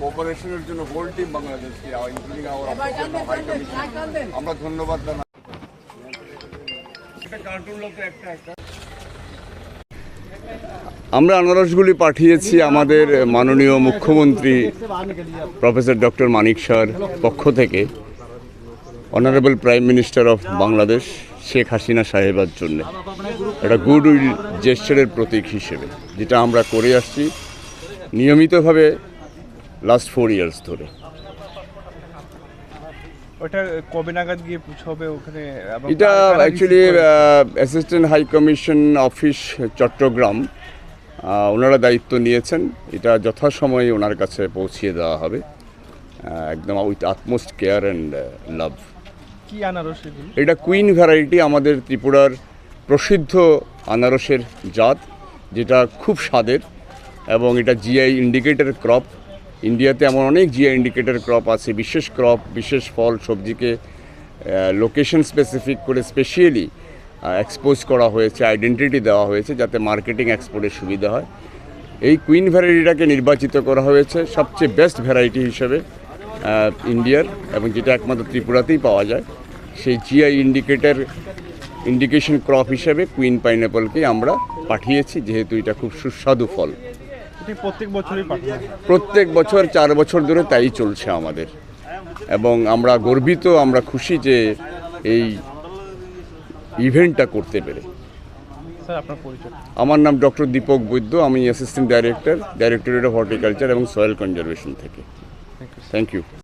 কোঅপারেশনের জন্য gold team বাংলাদেশকে including our high commission আমরা ধন্যবাদ জানাই। আমরা আনারসগুলি পাঠিয়েছি আমাদের মাননীয় মুখ্যমন্ত্রী প্রফেসর ডক্টর মানিক স্যার পক্ষ থেকে honourable prime minister of Bangladesh Sheikh Hasina সাহেবার জন্য। একটা গুড উইল জেস্টারের প্রতীক হিসেবে যেটা আমরা করে আসছি। নিয়মিতভাবে লাস্ট ফোর ইয়ার্স ধরে। ওটা কবে নাগাদ গিয়ে পৌঁছবে ওখানে? এটা actually? Assistant high commission office Chattogram ওনারা দায়িত্ব নিয়েছেন। এটা যথাসময়ে ওনার কাছে পৌঁছিয়ে দেওয়া হবে। একদম with utmost care and love কি আনারস এটা কুইন ভ্যারাইটি আমাদের ত্রিপুরার প্রসিদ্ধ আনারসের জাত যেটা খুব স্বাদের এবং এটা জিআই ইন্ডিকেটর ক্রপ ইন্ডিয়াতে এমন অনেক জিআই ইন্ডিকেটর ক্রপ আছে, বিশেষ ক্রপ বিশেষ ফল, সবজিকে লোকেশন স্পেসিফিক করে স্পেশিয়ালি এক্সপোজ করা হয়েছে আইডেন্টিটি দেওয়া হয়েছে যাতে মার্কেটিং এক্সপোর্টের সুবিধা হয়। এই কুইন ভ্যারাইটিটাকে নির্বাচিত করা হয়েছে সবচেয়ে বেস্ট ভ্যারাইটি হিসেবে ইন্ডিয়ার এবং যেটা একমাত্র ত্রিপুরাতেই পাওয়া যায়। সেই G I indicator indication crop হিসেবে কুইন পাইনঅ্যাপলকে আমরা পাঠিয়েছি, যেহেতু এটা খুব সুস্বাদু ফল। প্রত্যেক বছরই প্রত্যেক বছর চার বছর ধরে তাই চলছে আমাদের। এবং আমরা গর্বিত আমরা খুশি যে এই ইভেন্টটা করতে পেরে। আমার নাম ডক্টর দীপক বৈদ্য আমি assistant director directorate of horticulture এবং সয়েল কনজারভেশন থেকে। Thank you